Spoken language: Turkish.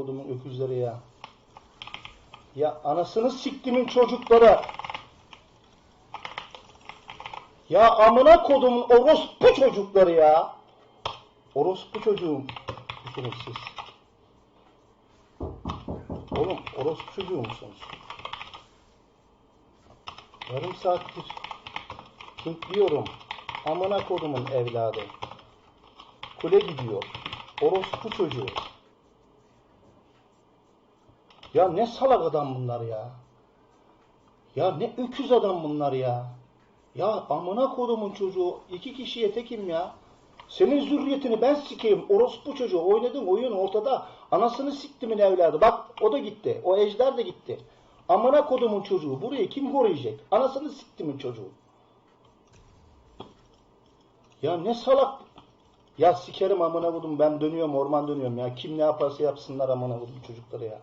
kodumun öküzleri ya. Ya anasını siktimin çocukları. Ya amına kodumun orospu çocukları ya. Orospu çocuğum. Şerefsiz. Oğlum orospu çocuğu musunuz? Yarım saattir Hintliyorum. Amına kodumun evladı. Kule gidiyor. Orospu çocuğu. Ya ne salak adam bunlar ya. Ya ne öküz adam bunlar ya. Ya amına kodumun çocuğu iki kişiye tekim ya. Senin zürriyetini ben sikeyim. Orospu çocuğu oynadın oyun ortada. Anasını siktimin evladı. Bak o da gitti. O ejder de gitti. Amına kodumun çocuğu. Burayı kim koruyacak? Anasını siktimin çocuğu. Ya ne salak. Ya sikerim amına kodum ben dönüyorum orman dönüyorum ya. Kim ne yaparsa yapsınlar amına kodum çocukları ya.